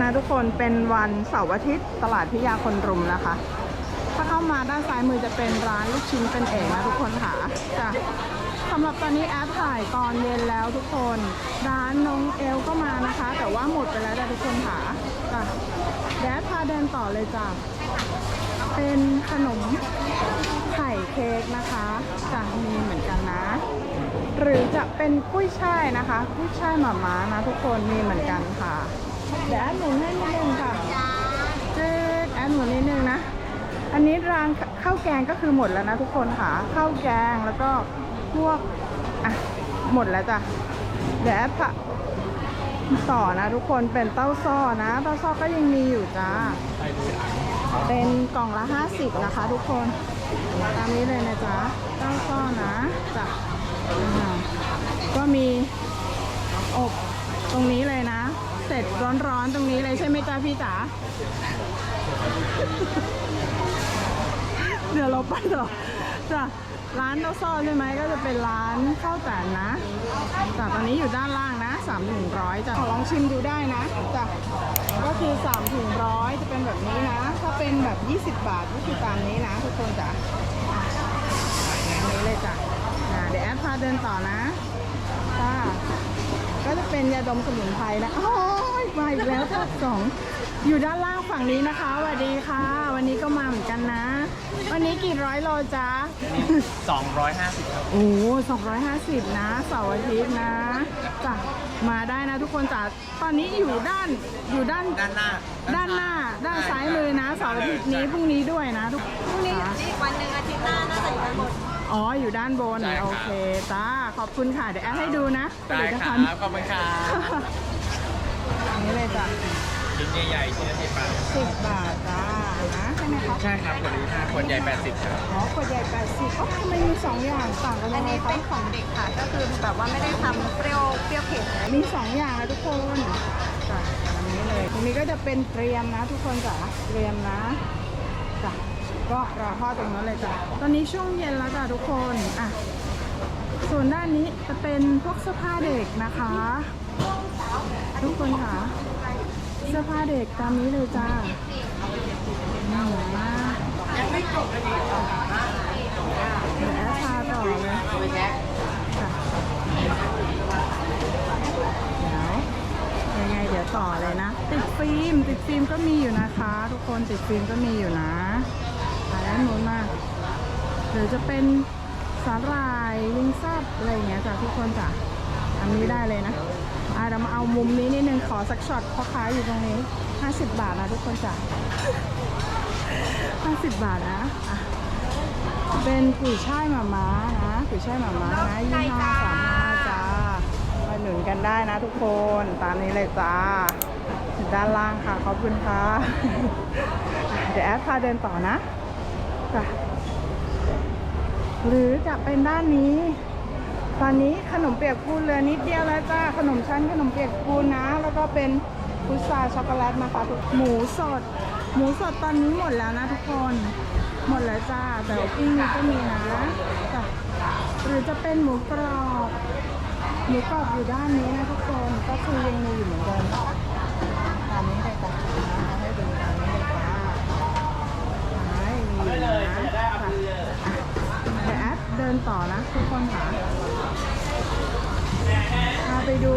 นะทุกคนเป็นวันเสาร์อาทิตย์ตลาดพิยาคนรุมนะคะ ถ้าเข้ามาด้านซ้ายมือจะเป็นร้านลูกชิ้นเป็นเอกนะทุกคนค่ะจ้ะสำหรับตอนนี้แอปถ่ายตอนเย็นแล้วทุกคน ร้านน้องเอลก็มานะคะ แต่ว่าหมดไปแล้วจ้ะทุกคนค่ะจ้ะแดดพาเดินต่อเลยจ้ะเป็นขนมไข่เค้กนะคะจะมีเหมือนกันนะ หรือจะเป็นกุ้ยช่ายนะคะ กุ้ยช่ายหม่าม้านะทุกคนมีเหมือนกันค่ะ เดี๋ยวแอดหมุนให้นิดนึงค่ะเจ๊แอดหมุนนิดนึงนะ อันนี้รางข้าวแกงก็คือหมดแล้วนะทุกคนค่ะ ข้าวแกงแล้วก็พวก อะ หมดแล้วจ้ะ เดี๋ยวแอดพะต่อนะทุกคนเป็นเต้าซ้อนะเต้าซ้อก็ยังมีอยู่จ้า เป็นกล่องละ 50 นะคะ ทุกคน ตามนี้เลยนะจ๊ะเต้าซ้อนะจ้ะก็มีอบตรงนี้เลยนะ เสร็จร้อนๆตรงนี้เลยใช่ไหมจ๊ะพี่จ๋า เดี๋ยวเราไปต่อจ้ะร้านเต้าซ้อใช่ไหมก็จะเป็นร้านข้าวแตนนะจ้ะตอนนี้อยู่ด้านล่างนะสามถึงร้อยจ้ะลองชิมดูได้นะจ้ะก็คือสามถึงร้อยจะเป็นแบบนี้นะ ถ้าเป็นแบบ 20 บาทก็คือตามนี้นะทุกคนจ้ะอันนี้เลยจ้ะอะเดี๋ยวแอดพาเดินต่อนะจ้า ก็จะเป็นยาดมสมุนไพรนะโอ้ยมาอีกแล้วค่ะสองอยู่ด้านล่างฝั่งนี้นะคะสวัสดีค่ะ วันนี้ก็มาเหมือนกันนะ วันนี้กี่ร้อยโลจ๊ะ250ครับ โอ้สองร้อยห้าสิบนะเสาร์อาทิตย์นะจ้ะมาได้นะทุกคนจ้ะตอนนี้อยู่ด้านอยู่ด้านด้านหน้า ด้านหน้าด้านซ้ายมือนะเสาร์อาทิตย์นี้พรุ่งนี้ด้วยนะทุกพรุ่งนี้ อีกวันหนึ่งอาทิตย์หน้าน่าจะอยู่กันหมด อ๋อ อยู่ด้านบน ใช่ครับ โอเคจ้าขอบคุณค่ะ เดี๋ยวแอดให้ดูนะได้ผลิตคภัรัณฑ์บขอบคุณครับอันนี้เลยจ้ะชิ้นใหญ่ๆชิ้นละสิบบาทสิบบาทจ้านะใช่ไหมคะใช่ครับขวดนี้5ขวดใหญ่80ครับอ๋อขวดใหญ่แปดสิบอ๋อทำไมมีสองอย่างต่างกันอัยันงไงนี้คะเป็นของเด็กค่ะ ก็คือแบบว่าไม่ได้ทำเปรี้ยวเปรี้ยวเผ็ดมีสองอย่างนะทุกคนจ้ะอันนี้เลยตรงนี้ก็จะเป็นเตรียมนะ ทุกคนจ้ะเตรียมนะจ้ะ ก็รอทอดตรงนั้นเลยจ้ะ ตอนนี้ช่วงเย็นแล้วจ้ะทุกคนอะส่วนด้านนี้จะเป็นพวกเสื้อผ้าเด็กนะคะ ทุกคนค่ะ เสื้อผ้าเด็กตามนี้เลยจ้านี่นะยังไม่จบเลยเดี๋ยวแอดพาต่อเลยค่ะเดี๋ยวยังไงเดี๋ยวต่อเลยนะ ติดฟิล์มติดฟิล์มก็มีอยู่นะคะ ทุกคนติดฟิล์มก็มีอยู่นะมาด้านนู้นมาห รือจะเป็นสาหร่ายลิงซับอะไรอย่างเงี้ยจ้ะทุกคนจ้ะอันนี้ได้เลยนะอะเรามาเอามุมนี้นิดนึงขอสักช็อตพ่อค้าอยู่ตรงนี้ 50 บาทนะทุกคนจ้ะ50 บาทนะอะเป็นกุยช่ายหมาม้านะกุยช่ายหมาม้านะยี่ห้าสามห้าจ้ามาหนุนกันได้นะทุกคนตามนี้เลยจ้าด้านล่างค่ะขอบคุณค่ะเดี๋ยวแอดพาเดินต่อนะจ้ะ หรือจะเป็นด้านนี้ ตอนนี้ขนมเปียกปูนเหลือนิดเดียวแล้วจ้าขนมชั้นขนมเปียกปูนนะ แล้วก็เป็นพุทราช็อกโกแลตนะคะทุกหมูสด หมูสดตอนนี้หมดแล้วนะทุกคน หมดแล้วจ้าแต่ปิ้งก็มีนะจ้ะหรือจะเป็นหมูกรอบหมูกรอบอยู่ด้านนี้นะทุกคนก็คือยังมีอยู่เหมือนเดิมตามนี้เลยจ้ะให้ดูตามนี้เลยจ้าไม่มีอยู่นะจ้ะเเดินต่อนะทุกคนค่ะพาไปดู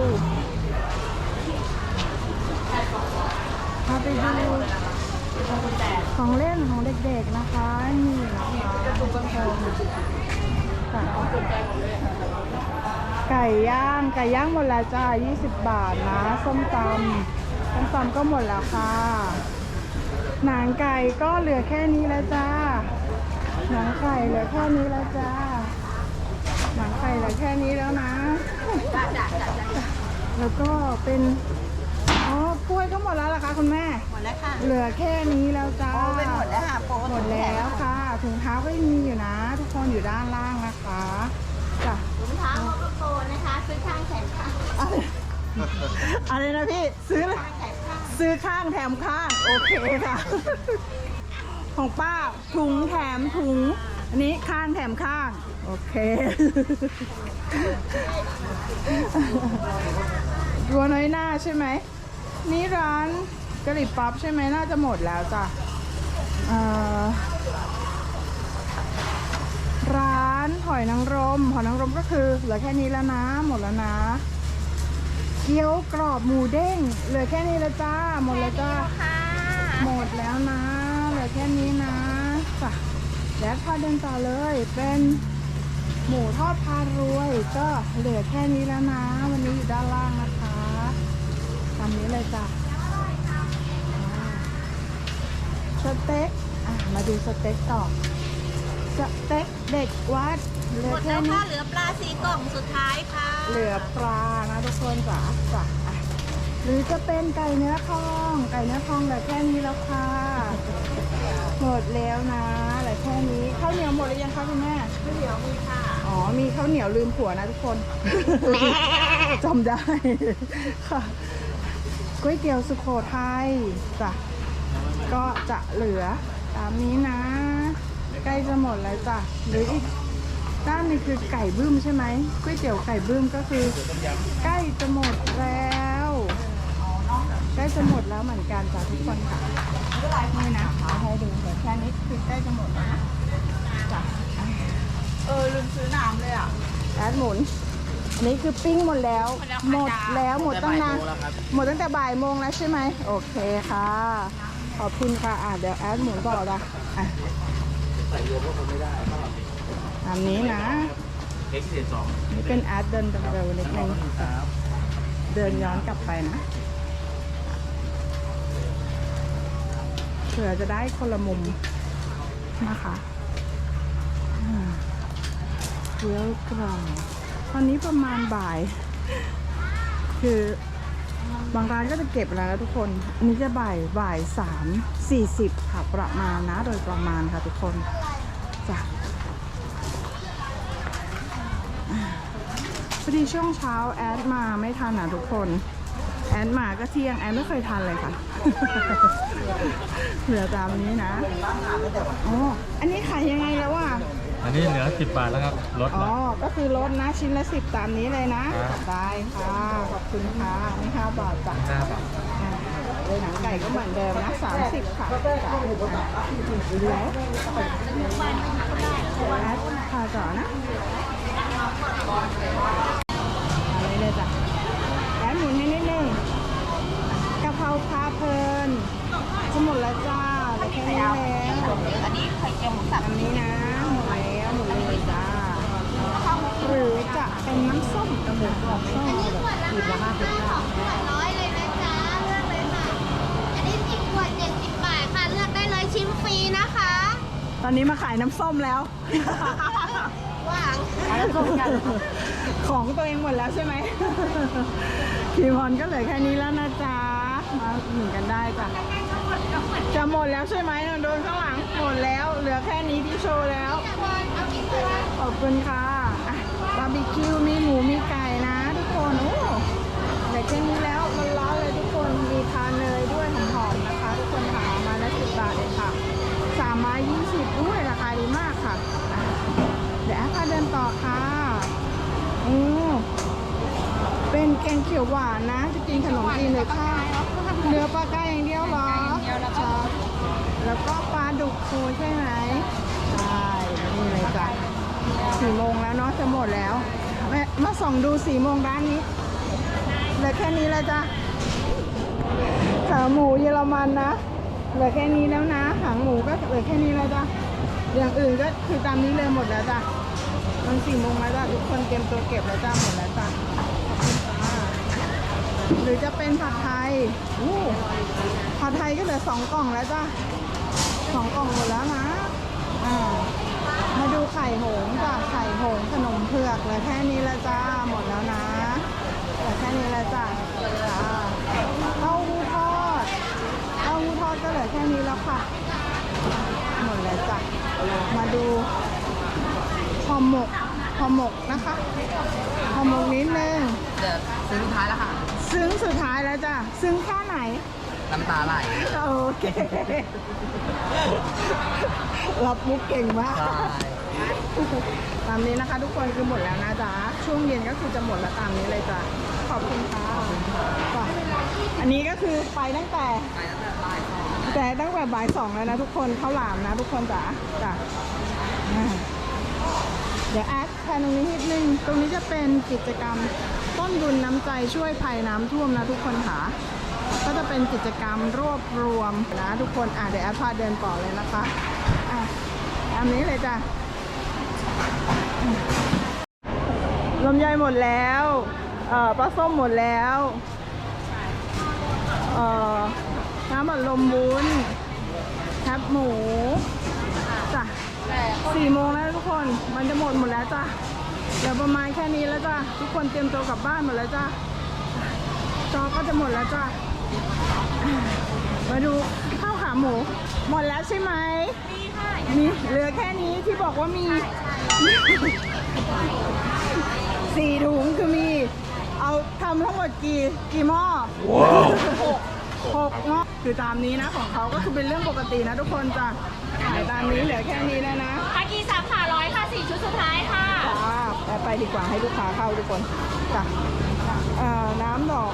พาไปดูของเล่นของเด็กๆนะคะนี่นะคะทุกคนค่ะไก่ย่างไก่ย่างหมดแล้วจ้า20 บาทนะส้มตำส้มตำก็หมดแล้วค่ะหนังไก่ก็เหลือแค่นี้แล้วจ้าหนังไก่เหลือแค่นี้แล้วจ้า หนังไก่เหลือแค่นี้แล้วนะ แล้วก็เป็น อ๋อกล้วยก็หมดแล้วล่ะคะคุณแม่ หมดแล้วค่ะ เหลือแค่นี้แล้วจ้า โอ้เป็นหมดแล้วค่ะโปรหมดแล้วค่ะ ถุงเท้าก็ยังมีอยู่นะ ทุกคนอยู่ด้านล่างนะคะจ้ะถุงเท้าโกโกนะคะซื้อข้างแถมข้างอะไรอะไรนะพี่ซื้อเลยข้างแถมข้างซื้อข้างแถมข้าง โอเคค่ะ ของป้าถุงแถมถุง อันนี้ข้างแถมข้าง โอเค รัวน้อยหน้าใช่ไหม นี่ร้านกะหรี่ปั๊บใช่ไหมน่าจะหมดแล้วจ้ะเอ่อร้านหอยนางรม หอยนางรมก็คือเหลือแค่นี้แล้วนะ หมดแล้วนะ เกี๊ยวกรอบหมูเด้ง เหลือแค่นี้แล้วจ้า หมดแล้วจ้าค่ะหมดแล้วนะ เหลือแค่นี้นะจ้ะ แล้วพาเดินต่อเลยเป็นหมูทอดพารวย ก็เหลือแค่นี้แล้วนะ วันนี้อยู่ด้านล่างนะคะตามนี้เลยจ้ะอ่าสเต็กอะมาดูสเต็กต่อสเต็กเด็กวัดเหลืหมอดแค่แล้วนี้ ค่ะเหลือปลาสีกล่องสุดท้ายค่ะเหลือปลานะทุกคนจ้ะจ้ะอะหรือจะเป็นไก่เนื้อทอง ไก่เนื้อทองเหลือแค่นี้แล้วค่ะหมดแล้วนะเหลือแค่นี้ข้าวเหนียวหมดหรือยังคะคุณแม่ข้าวเหนียวมีค่ะอ๋อมีข้าวเหนียวลืมผัวนะทุกคนจำได้ค่ะก๋วยเตี๋ยวสุโขทัยจ้ะก็จะเหลือตามนี้นะ ใกล้จะหมดแล้วจ้ะหรืออีกด้านหนึงคือไก่บึ้มใช่ไหมก๋วยเตี๋ยวไก่บึ้มก็คือ ใกล้จะหมดแล้วใก ล้จะหมดแล้วเหมือนกันจ้ะทุกคนค่ะนี่นะเอาให้ดูเดี๋ยวแค่นี้คือใกล้จะหมดแล้วนะจ้ะเออลืมซื้อน้ำเลยอะแอดหมุนอันนี้คือปิ้งหมดแล้ว หมดแล้วหมดตั้งนานหมดตั้งแต่บ่ายโมงแล้วใช่ไหมโอเคค่ะ ขอบคุณค่ะอะเดี๋ยวแอดหมุนต่อละอะตามนี้นะเอ็กซ์เจ็ดสองนี่เป็นแอดเดินเร็วๆนิดนึงครับเดินย้อนกลับไปนะ เผื่อจะได้คนละมุมนะคะเกี๊ยวกรอบตอนนี้ประมาณบ่าย คือบางร้านก็จะเก็บแล้วนะทุกคนอันนี้จะบ่ายบ่ายสามสี่สิบค่ะประมาณนะ โดยประมาณค่ะทุกคนจ้ะพอดีช่วงเช้าแอดมาไม่ทันอะทุกคน แอดมาก็เที่ยงแอดไม่เคยทันเลยค่ะ เหลือตามนี้นะอ๋ออันนี้ขายยังไงแล้วอะ อันนี้เหลือสิบบาทแล้วครับลดอ๋แล้อวก็คือลดนะชิ้นละสิบตามนี้เลยนะ ครับ ได้ค่ะ ขอบคุณค่ะนี่ห้าบาทจ้ะห้าบาทอ่าเลยหนังไก่ก็เหมือนเดิมนะสามสิบค่ะจ้ะอะเหลือแอดพาต่อนะอะไรเลยจ้ะแอดหมุนให้นิดนึงกะเพราพาเพลินจะหมดแล้วจ้าเหลือแค่นี้แล้วอันนี้ไข่เจียวหมูสับอันนี้นะหมดแล้วหมดเลยจ้าหรือจะเป็นน้ำส้มกระหมูกรอบส้มหยิบละห้าสิบเก้าร้อยเลยนะจ๊ะเลือกเลยค่ะอันนี้สิบขวดเจ็ดสิบบาทค่ะเลือกได้เลยชิมฟรีนะคะ ตอนนี้มาขายน้ำส้มแล้วว่างของตัวเองหมดแล้วใช่ไหมคีพอนก็เหลือแค่นี้แล้วนะจ๊ะมา หนุนกันได้จ้ะจะหมดแล้วใช่ไหมโดนข้างหลังหมดแล้ว เหลือแค่นี้ที่โชว์แล้ว ขอบคุณค่ะบาร์บีคิวมีหมูมีไก่นะ ทุกคนโอ้เหลือแค่นี้แล้วมันร้อนเลยทุกคนมีทานเนยด้วยหอมๆนะคะ ทุกคนค่ะเอามาละสิบบาทเองค่ะสามไม้ยี่สิบด้วยราคาดีมากค่ะ เดี๋ยวแอฟพาเดินต่อค่ะอือเป็นแกงเขียวหวานนะ จะกินขนมจีนเลยค่ะเนื้อปลากายอย่างเดียวเหรอใช่แล้วก็ปลาดุกฟูใช่ไหมใช่นี่เลยจ้ะ สี่โมงแล้วเนาะจะหมดแล้ว มาส่องดูสี่โมงร้านนี้เหลือแค่นี้แล้วจ้ะขาหมูเยอรมันนะเหลือแค่นี้แล้วนะหางหมูก็เหลือแค่นี้แล้วจ้ะอย่างอื่นก็คือตามนี้เลยหมดแล้วจ้ะมันสี่โมงแล้วจ้ะทุกคนเตรียมตัวเก็บแล้วจ้ะหมดแล้วจ้ะหรือจะเป็นผัดไทยผัดไทยก็เหลือสองกล่องแล้วจ้ะสองกล่องหมดแล้วนะอ่า มาดูไข่หงส์จ้ะไข่หงส์ขนมเผือกเหลือแค่นี้แล้วจ้าหมดแล้วนะเหลือแค่นี้แล้วจ้ะจ้าเต้าหู้ทอดเต้าหู้ทอดก็เหลือแค่นี้แล้วค่ะ หมดแล้วจ้ะมาดูห่อหมกห่อหมกนะคะห่อหมกนิดนึงเดี๋ยวซื้อสุดท้ายแล้วค่ะ ซึ้งสุดท้ายแล้วจ้ะ ซึ้งแค่ไหน น้ำตาไหล โอเค รับมุกเก่งมากตามนี้นะคะ ทุกคนคือหมดแล้วนะจ๊ะ ช่วงเย็นก็คือจะหมดแล้วตามนี้เลยจ้ะ ขอบคุณค่ะจ้ะอันนี้ก็คือไปตั้งแต่แต่ตั้งแต่บ่ายสองแล้วนะทุกคนข้าวหลามนะทุกคนจ๋าจ้ะอ่าเดี๋ยวแอดแทนตรงนี้นิดนึง ตรงนี้จะเป็นกิจกรรมต้นบุญน้ำใจช่วยภัยน้ำท่วมนะทุกคนค่ะก็ จะเป็นกิจกรรมรวบรวมนะทุกคนอะเดี๋ยวแอดพาเดินต่อเลยนะคะอะอันนี้เลยจ้ะลำไยหมดแล้วเอ่อปลาส้มหมดแล้วเอ่อน้ำบัดลมวุ้นแคบหมูจ้ะสี่โมงแล้วทุกคนมันจะหมดหมดแล้วจ้ะเดี๋ยวประมาณแค่นี้แล้วจ้ะทุกคนเตรียมตัวกลับบ้านหมดแล้วจ้ะจอก็จะหมดแล้วจ้ะ มาดูข้าวขาหมู หมดแล้วใช่ไหมมีค่ะมีเหลือแค่นี้ที่บอกว่ามีสี่ถุงคือมี เอาทำทั้งหมดกี่กี่หม้อหกหกหม้อคือตามนี้นะของเขาก็คือเป็นเรื่องปกตินะทุกคนจ้ะขายตามนี้เหลือแค่นี้แล้วนะคากีสามขาร้อยค่ะสี่ชุดสุดท้ายค่ะจ้าไปไปดีกว่าให้ลูกค้าเข้าทุกคนจ้ะเอ่อน้ำดอก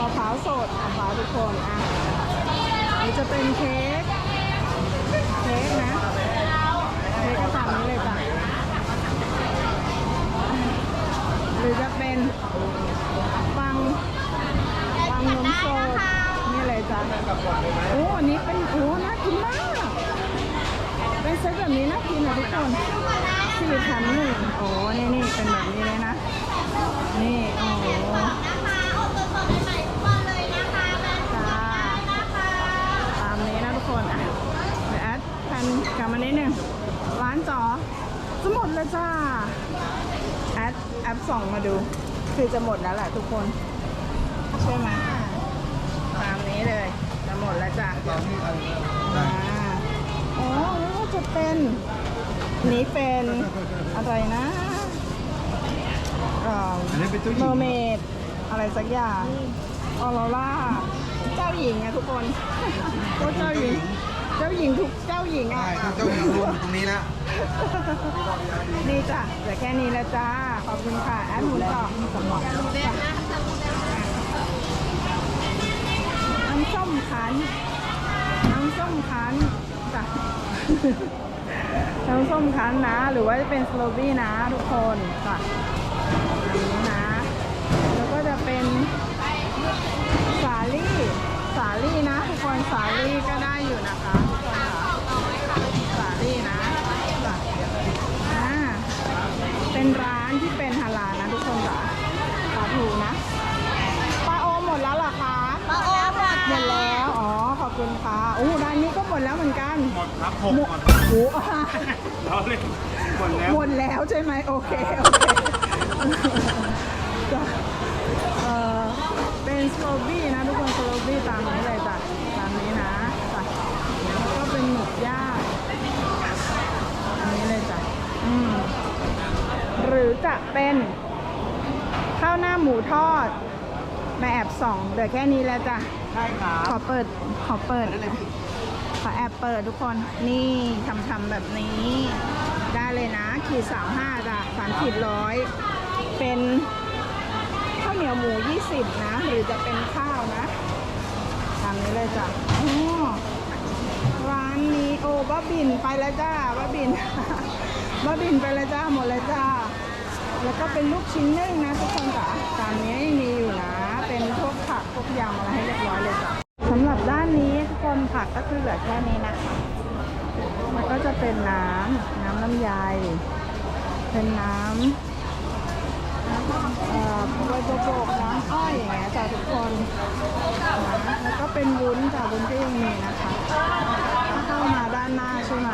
มะพร้าวสดนะคะทุกคนอะนี่จะเป็นเค้กเค้กนะเค้กก็ตามนี้เลยจ้ะหรือจะเป็นปังปังนมสดนี่เลยจ้ะโอ้อันนี้เป็นโอ้น่ากินมาก เป็นเซตแบบนี้น่ากินนะทุกคนสี่แถมหนึ่งโอ้นี่นี่เป็นแบบนี้เลยนะ นี่ โอ้โห นะคะอบสดๆใหม่ๆทุกวันเลยนะคะแบรนด์ จ้า นะคะ ตามนี้นะทุกคนอะเดี๋ยวแอดแพนกลับมานิดหนึ่งร้านจอจะหมดแล้วจ้า แอดแอปส่องมาดู คือจะหมดแล้วแหละทุกคน ใช่ไหมตามนี้เลย จะหมดแล้วจ้ะ อ่าอ๋อแล้วก็จะเป็นอันนี้เป็นอะไรนะเอ่ออันนี้เป็นเจ้าหญิเมองร์เมดอะไรสักอย่างออโรล่าเจ้าหญิงอะทุกคนก็เจ้าหญิง เจ้าหญิงทุกเจ้าหญิงอะใช่เจ้าหญิงรวมตรงนี้แล้วนี่จ้ะเหลือแค่นี้แล้วจ้าขอบคุณค่ะแอดหมุนต่อสมองน้ำส้มคั้นน้ำ ส้มคั้นจ้ะน้ำส้มคั้นนะ หรือว่าจะเป็นสโลบี้นะทุกคนจ้ะอันนี้นะ แล้วก็จะเป็นสาลี่ สาลี่นะทุกคนสาลี่ก็ได้อยู่นะคะทุกคนค่ะสาลี่นะจ้ะอ่าเป็นร้านที่เป็นฮาลาลนะทุกคนจ้ะสาถูนะปลาโอหมดแล้วเหรอคะ มาโอ้หมด หมดแล้ว อ๋อ ขอบคุณค่ะอู้ร้านนี้ก็หมดแล้วเหมือนกัน หมดค รับหกหมหดมดโอ้เราเลยหมดแล้วหมดแล้วใช่ไหมโอเคโอเคจ้ะเอ่อเป็นสโลบี้นะทุกคนสโลบี้ตามนี้เลยจ้ะตามนี้นะจ้ะแล้วก็เป็นหมึกย่างอันนี้เลยจ้ะอืมหรือจะเป็นข้าวหน้าหมูทอดแม่แอบส่องเดี๋ยวแค่นี้แล้วจ้ะ ใช่ครับขอเปิดขอเปิด ได้เลยพี่ ขอแอบเปิดทุกคนนี่ทำๆแบบนี้ ได้เลยนะ ขีดสามห้าจ้ะสามขีดร้อยเป็นข้าวเหนียวหมู 20 นะ หรือจะเป็นข้าวนะตามนี้เลยจ้ะร้านนี้โอ้บ้าบินไปแล้วจ้าบ้าบินบ้าบินไปแล้วจ้าหมดแล้วจ้าแล้วก็เป็นลูกชิ้นนึ่งนะทุกคนจ้ะตามนี้ยังมีอยู่นะ เป็นพวกผักพวกยำอะไรให้เรียบร้อยเลยจ้ะ ผักก็คือเหลือแค่นี้นะคะ มันก็จะเป็นน้ำน้ำลำไย เป็นน้ำน้ำเอ่อโบยโบกน้ำอ้อยอย่างเงี้ยจ้ะทุกคนนะแล้วก็เป็นวุ้นจ้ะวุ้นก็ยังมีนะคะถ้าเข้ามาด้านหน้าใช่ไหม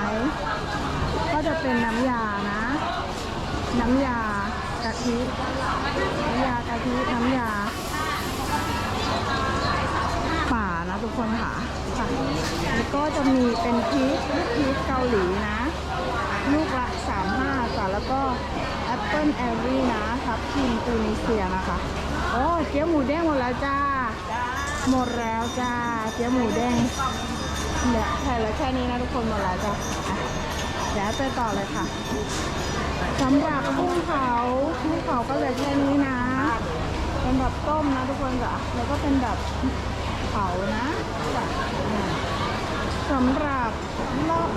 ก็จะเป็นน้ำยานะ น้ำยากะทิน้ำยากะทิน้ำยา ป่านะ ทุกคนค่ะค่ะแล้วก็จะมีเป็นพีชลูกพีชเกาหลีนะ ลูกละ35จ้ะแล้วก็แอปเปิลแอร์รี่นะทับทิมตูนิเซียนะคะ โอ้เกี๊ยวหมูเด้งหมดแล้วจ้า หมดแล้วจ้าเกี๊ยวหมูเด้งเดี๋ยวแค่แล้วแค่นี้นะทุกคนหมดแล้วจ้ะเดี๋ยวไปต่อเลยค่ะสำหรับกุ้งเผากุ้งเผาก็เลือแค่นี้นะ เป็นแบบต้มนะทุกคนจ้ะแล้วก็เป็นแบบ เผานะจ้ะสำหรับลอด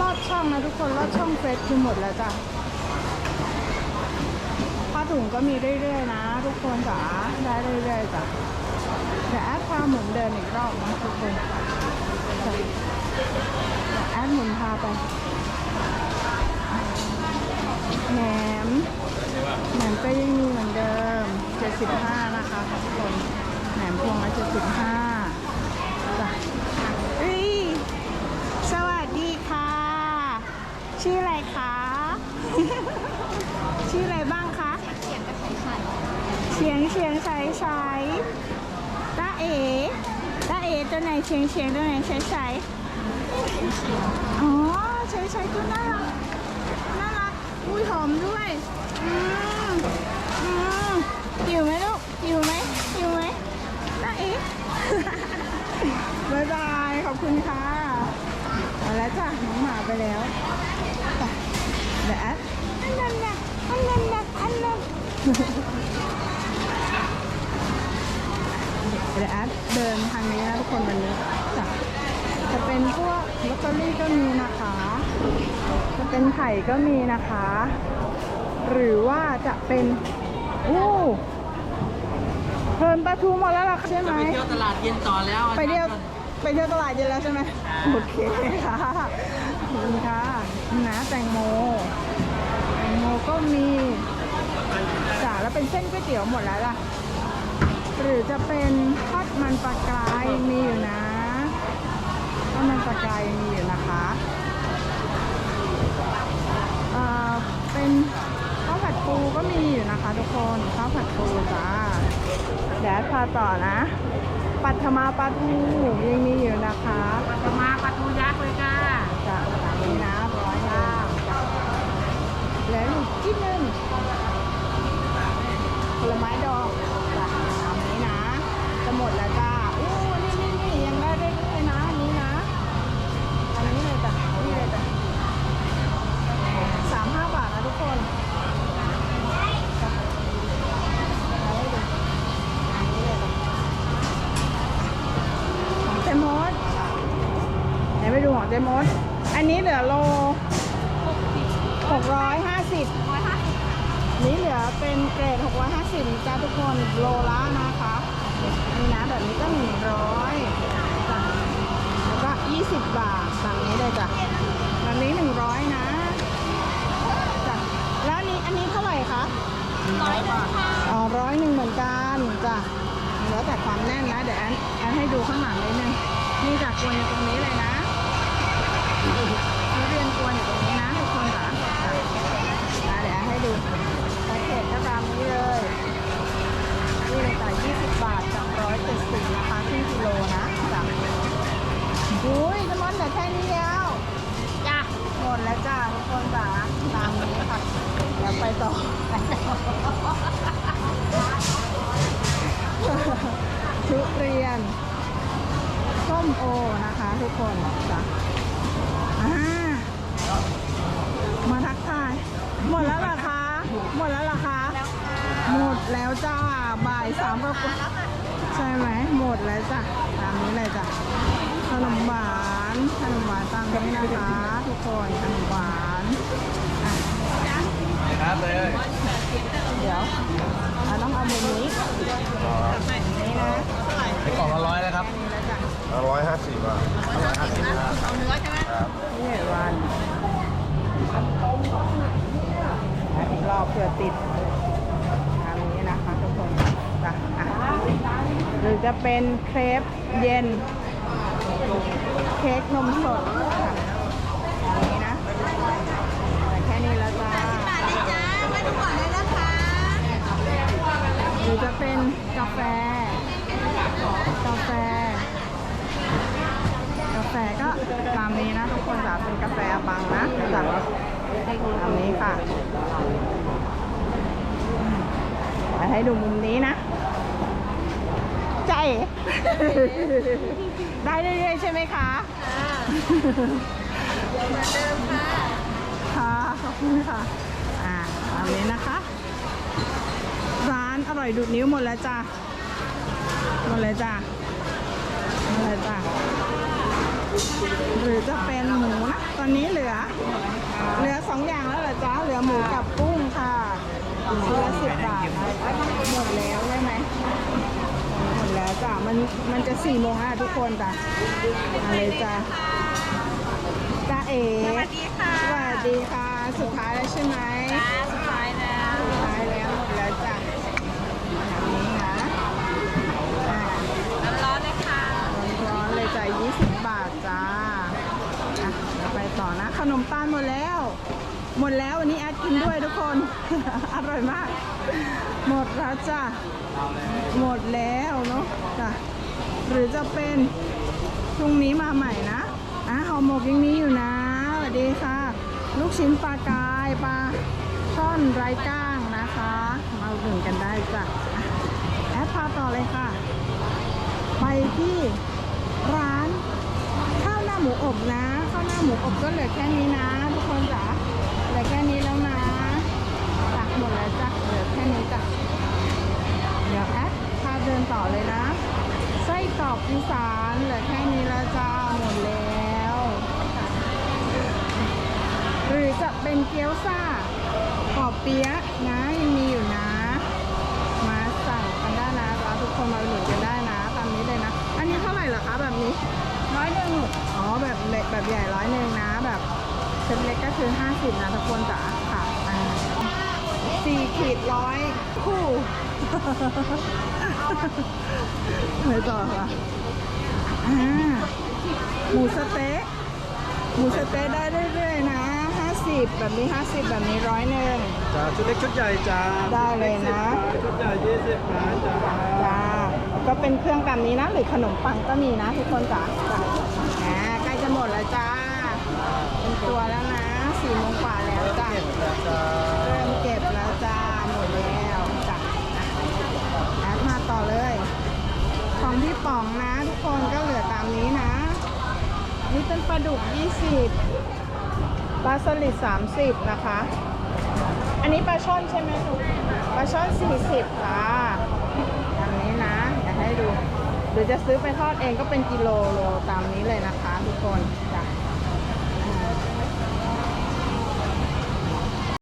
ลอดช่องนะทุกคนลอดช่องเฟสคือหมดแล้วจ้ะผ้าถุงก็มีเรื่อยๆนะ ทุกคนจ๋าได้เรื่อยๆจ้ะเดี๋ยวแอดพาหมุนเดินอีกรอบนะทุกคนจ้ะเดี๋ยวแอดหมุนพาไปแหนมแหนมก็ยังมีเหมือนเดิม 75นะคะทุกคน แหนม พวงละ75จ้ะเอ้ยสวัสดีค่ะ ชื่ออะไรคะ ชื่ออะไรบ้างคะเฉียงเฉียงใสใสตาเอ๋ตาเอ๋ตัวไหนเฉียงเฉียงตัวไหนใสใสอ๋อใสใสตัวน่ารักน่ารักอุ้ยหอมด้วย อืมอืมหิวไหมลูกหิวไหม บายบาย ขอบคุณค่ะเอาแล้วจ้ะน้องหมาไปแล้วไปเดี๋ยวแอดอันนั้นนะอันนั้นนะอันนั้นเดี๋ยวแอดเดินทางนี้นะทุกคนวันนี้จ้ะจะเป็นพวกลอตเตอรี่ก็มีนะคะ จะเป็นไข่ก็มีนะคะ หรือว่าจะเป็นโอ้เพลินปลาทูหมดแล้วเหรอใช่ไหมไปเที่ยวตลาดเย็นต่อแล้ว ไปเที่ยว ไปเที่ยวตลาดเย็นแล้วใช่ไหมโอเคค่ะขอบคุณค่ะนะแตงโมแตงโมก็มีจ้ะแล้วเป็นเส้นก๋วยเตี๋ยวหมดแล้วล่ะ หรือจะเป็นทอดมันปลากรายมีอยู่นะทอดมันปลากรายมีอยู่นะคะเอ่อเป็นข้าวผัดปูก็มีอยู่นะคะ ทุกคนข้าวผัดปูจ้าเดี๋ยวพาต่อนะ ปัทมาปลาทูยังมีอยู่นะคะจะมาปลาทูยักษ์เลยจ้าจ้ะแบบนี้นะร้อยห้าแล้วอีกที่หนึ่งผลไม้ดองจ้ะตามนี้นะ จะหมดแล้วจ้า เดยวไดูของเจมดอันนี้เหลือโลหกร้อยห้าสิบนี้เหลือเป็นเกรดหกร้อยห้าสิบจ้าทุกคนโลละนะคะนี่นะแบบนี้ก็หนึ่งร้อยแล้วก็20บาทสั่งนี้เลยจ้ะแบบนี้100นะจ้ะแล้วนี้อันนี้เท่าไหร่คะร้อยหนึ่งค่ะอ๋อร้อยหนึ่งเหมือนกันจ้ะแล้วแต่ความแน่นนะเดี๋ยวแอนแอนให้ดูข้างหลังนิดนึงนี่จากกวนอยู่ตรงนี้เลยนะ ทุเรียนกวนอยู่ตรงนี้นะทุกคนค่ะจ้ะอะเดี๋ยวแอนให้ดูแพ็กเกจก็ตามนี้เลยนี่เลยจ้ะ20 บาทจาก170นะคะครึ่งกิโลนะจ้ะอุ้ยน้ำมันเหลือแค่นี้แล้วจ้ะหมดแล้วจ้าทุกคนจ้าตามนี้ค่ะเดี๋ยวไปต่อทุเรียนส้มโอนะคะ ทุกคนจ้ะ อ่ามาทักทาย หมดแล้วเหรอคะ หมดแล้วเหรอคะ หมดแล้วจ้า บ่ายสามก็ใช่ไหม หมดแล้วจ้ะ ตามนี้เลยจ้ะ ขนมหวาน ขนมหวานตามนี้นะคะทุกคน ขนมหวานอะครับเลย เดี๋ยวเราต้องเอามุมนี้นี่นะ ไอ้กล่องละร้อยนะครับนี่แล้วจ้ะร้อยห้าสิบบาทร้อยห้าสิบนะเอาเนื้อใช่ไหมนี่เห็นวันอะอีกรอบเผื่อติดตามนี้นะคะทุกคนจ้ะอะหรือจะเป็นเครปเย็น เค้กนมสดค่ะตามนี้นะแต่แค่นี้แล้วจ้าบาทเลยจ้าไม่ต้องก่อนเลยนะคะหรือจะเป็นกาแฟ กาแฟ กาแฟก็ตามนี้นะทุกคนจะเป็นกาแฟบังนะจากตามนี้ค่ะไปให้ดูมุมนี้นะใจ ได้เรื่อยๆใช่ไหมคะเหมือนเดิมค่ะค่ะขอบคุณค่ะอ่าตามนี้นะคะ ร้านอร่อยดูดนิ้วหมดแล้วจ้า หมดเลยจ้าหมดเลยจ้าหรือจะเป็นหมูนะ ตอนนี้เหลือ เหลือสองอย่างแล้วเหรอจ้าเหลือหมูกับกุ้งค่ะชิ้นละสิบบาทนะหมดแล้วใช่ไหมหมดแล้วจ้ามันมันจะสี่โมงแล้วทุกคนจ้ะมาเลยจ้าจ้าเอ๋สวัสดีค่ะ สวัสดีค่ะ สุดท้ายแล้วใช่ไหมจ้าสุดท้ายแล้ว สุดท้ายแล้วหมดแล้วจ้ะแบบนี้นะอ่า ร้อนๆเลยค่ะ ร้อนๆเลยจ้ะ20 บาทจ้าอะเดี๋ยวไปต่อนะ ขนมตาลหมดแล้ว หมดแล้ววันนี้แอดกินด้วยทุกคน อร่อยมาก หมดแล้วจ้ะหมดแล้วเนาะจ้ะหรือจะเป็นพรุ่งนี้มาใหม่นะอะห่อหมกยังมีอยู่นะสวัสดีค่ะ ลูกชิ้นปลากายปลาช่อนไร้ก้างนะคะมาอุดหนุนกันได้จ้ะแอดพาต่อเลยค่ะ ไปที่ร้านข้าวหน้าหมูอบนะาวหน้าหมูอบก็เหลือแค่นี้นะ ทุกคนจ๋าเหลือแค่นี้แล้วนะจักหมดแล้วจ้ะเหลือแค่นี้จ้ะเดี๋ยวแอดพาเดินต่อเลยนะไส้กรอกอีสานเหลือแค่นี้แล้วจ้าหมดแล้ว หรือจะเป็นเกี๊ยวซ่าขอบเปี๊ยะนะยังมีอยู่นะมาสั่งกันได้นะร้าทุกคนมาหนุนกันได้นะตามนี้เลยนะ อันนี้เท่าไหร่เหรอคะแบบนี้ ร้อยหนึ่งอ๋อแบบเล็กแบบใหญ่ร้อยหนึ่งนะ แบบเซ็ตเล็กก็คือ 50 นะทุกคนจ๋าค่ะอ่าสี่ขีดร้อยคู่ไปต่อค่ะอ่าหมูสะเต๊ะหมูสะเต๊ะได้เรื่อยๆนะ50แบบนี้ 50 แบบนี้ร้อยหนึ่งจ้าชุดเล็กชุดใหญ่จ้าได้เลยนะชุดใหญ่ยี่สิบบาทจ้าจ้าก็เป็นเครื่องแบบนี้นะ หรือขนมปังก็มีนะทุกคนจ้าจ้าอ่าใกล้จะห มดแล้วจ้าเป็นตัวแล้วนะสี่โมงกว่าแล้วจ้าเริ่มเก็บแล้วจ้าหมดแล้วจ้าแอดมาต่อเลย ของพี่ป๋องนะ ทุกคนก็เหลือตามนี้นะนี่เป็นปลาดุก 20 ปลาสลิด 30 นะคะ อันนี้ปลาช่อนใช่ไหมลูกปลาช่อน 40 ค่ะตามนี้นะอยากให้ดู หรือจะซื้อไปทอดเองก็เป็นกิโลโลตามนี้เลยนะคะทุกคน